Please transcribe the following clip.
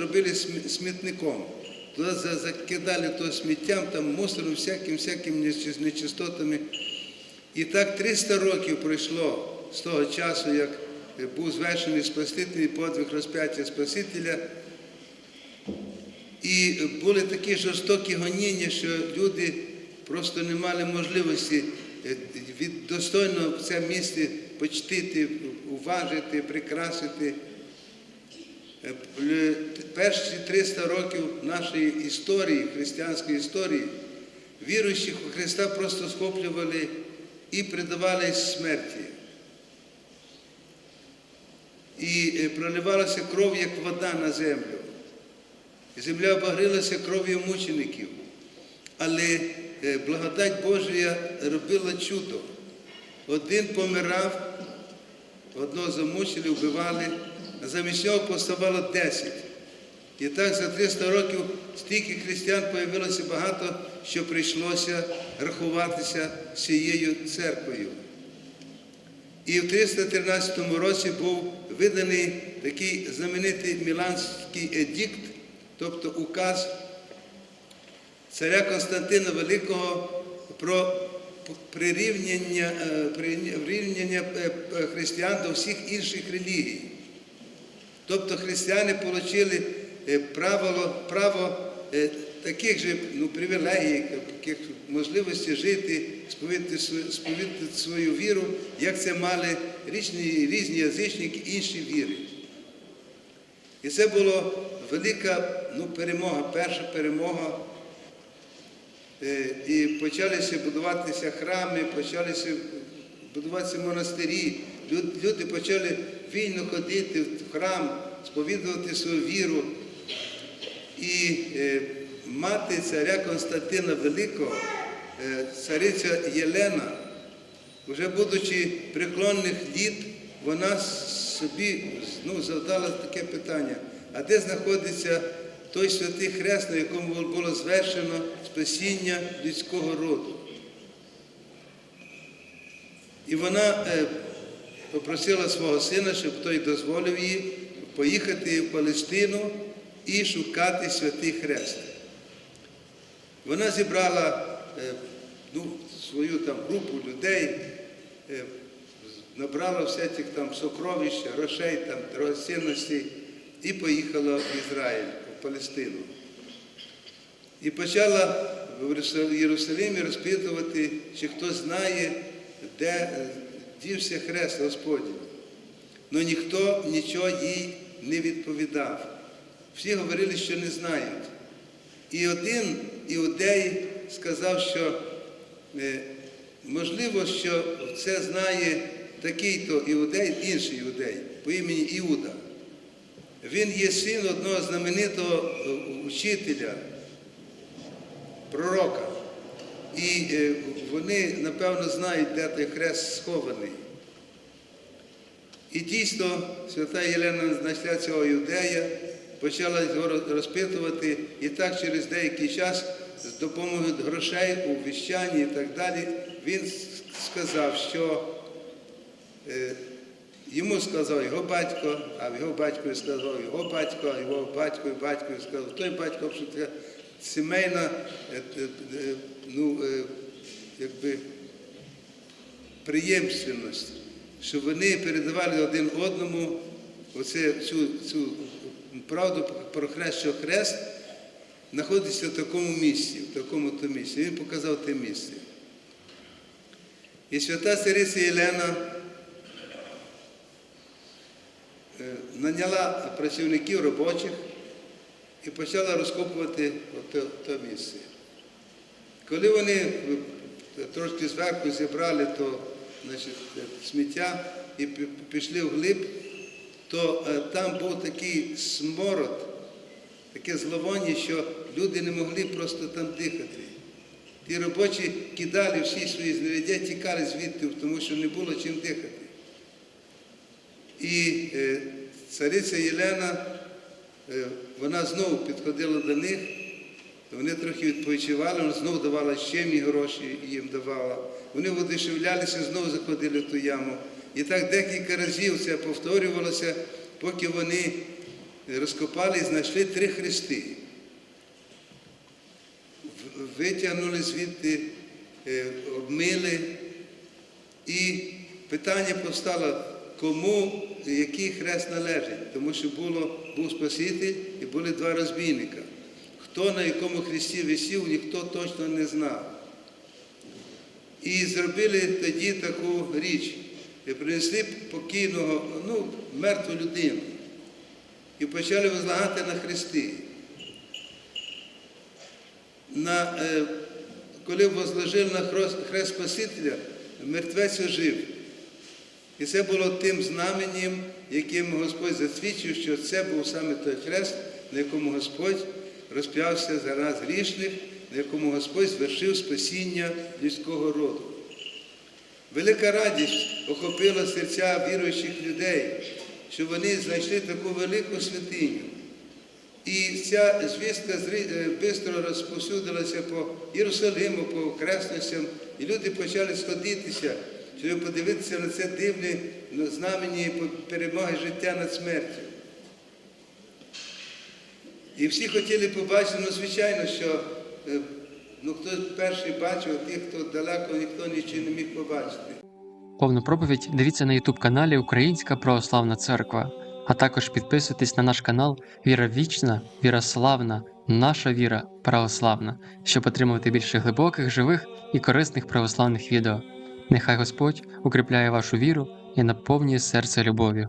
зробили смітником. Туди закидали то сміттям, там мусором, всяким, всяким нечистотами. І так 300 років пройшло з того часу, як е, був звершений Спасительний подвиг розп'яття Спасителя. І були такі жорстокі гоніння, що люди просто не мали можливості е, від достойно це місце почтити, уважити, прикрасити. Е, л- Перші 300 років нашої історії, християнської історії, віруючих у Христа просто схоплювали і предавали смерті. І е, проливалася кров, як вода на землю. Земля обагрилася кров'ю мучеників. Але е, благодать Божія робила чудо. Один помирав, одного замучили, вбивали, замість нього поставало 10. І так за 300 років стільки християн появилося багато, що прийшлося рахуватися цією церквою. І в 313 році був виданий такий знаменитий Міланський едикт, тобто указ царя Константина Великого про прирівняння, е, прирівняння е, е, християн до всіх інших релігій. Тобто християни отримали право, право е, таких же ну, привілегій, таких можливостей жити, сповідати, свою- сповідати свою віру, як це мали різні, різні язичники інші віри. І це була велика ну, перемога, перша перемога. Е, І почалися будуватися храми, почалися будуватися монастирі. Люди почали вільно ходити в храм, сповідувати свою віру. І е, мати царя Константина Великого, е, цариця Єлена, вже будучи преклонних літ, вона собі ну, завдала таке питання, а де знаходиться той святий хрест, на якому було звершено спасіння людського роду? І вона е, попросила свого сина, щоб той дозволив їй поїхати в Палестину і шукати святий хрест. Вона зібрала е, ну, свою там групу людей, е, набрала всяких там сокровищ, грошей, там, драгоцінностей і поїхала в Ізраїль, в Палестину. І почала в Єрусал- Єрусалимі розпитувати, чи хто знає, де е, дівся хрест Господній. Але ніхто нічого їй не відповідав. Всі говорили, що не знають. І один іудей сказав, що е, можливо, що це знає такий-то іудей, інший іудей по імені Іуда. Він є син одного знаменитого е, учителя, пророка. І е, вони, напевно, знають, де той хрест схований. І дійсно, свята Єлена знайшла цього юдея, почала його розпитувати, і так через деякий час з допомогою грошей у віщанні і так далі, він сказав, що е, йому сказав його батько, а його батько сказав його батько, а його батько і батько сказав, той батько, що сімейна, е, е, е, ну, якби приємственність, що вони передавали один одному оце, цю, цю правду про хрест, що хрест знаходиться в такому місці, в такому то місці. Він показав те місце. І свята цариця Єлена наняла працівників робочих і почала розкопувати те, те місце. Коли вони е, трошки зверху зібрали то значить, е, сміття і пі- пішли вглиб, то е, там був такий смород, таке зловоння, що люди не могли просто там дихати. Ті робочі кидали всі свої знаряддя, тікали звідти, тому що не було чим дихати. І цариця Єлена, вона знову підходила до них, вони трохи відпочивали, вона знову давала ще мі гроші їм давала. Вони водишевлялися, знову заходили в ту яму. І так декілька разів це повторювалося, поки вони розкопали і знайшли три хрести. Витягнули звідти, е, обмили, і питання постало, кому який хрест належить, тому що було, був Спаситель і були два розбійника. Хто на якому хресті висів, ніхто точно не знав. І зробили тоді таку річ. І принесли покійного, ну, мертву людину. І почали возлагати на хрести. На, е, коли возложили на хрест, Спасителя, мертвець ожив. І це було тим знаменем, яким Господь засвідчив, що це був саме той хрест, на якому Господь розп'явся за нас грішних, на якому Господь звершив спасіння людського роду. Велика радість охопила серця віруючих людей, що вони знайшли таку велику святиню. І ця звістка швидко розповсюдилася по Єрусалиму, по окресностям, і люди почали сходитися, щоб подивитися на це дивне знамення перемоги життя над смертю. І всі хотіли побачити, ну, звичайно, що е, ну, хто перший бачив, а ті, хто далеко, ніхто нічого не міг побачити. Повну проповідь дивіться на youtube каналі Українська Православна Церква, а також підписуйтесь на наш канал Віра Вічна, Віра Славна, Наша Віра Православна, щоб отримувати більше глибоких, живих і корисних православних відео. Нехай Господь укріпляє вашу віру і наповнює серце любов'ю.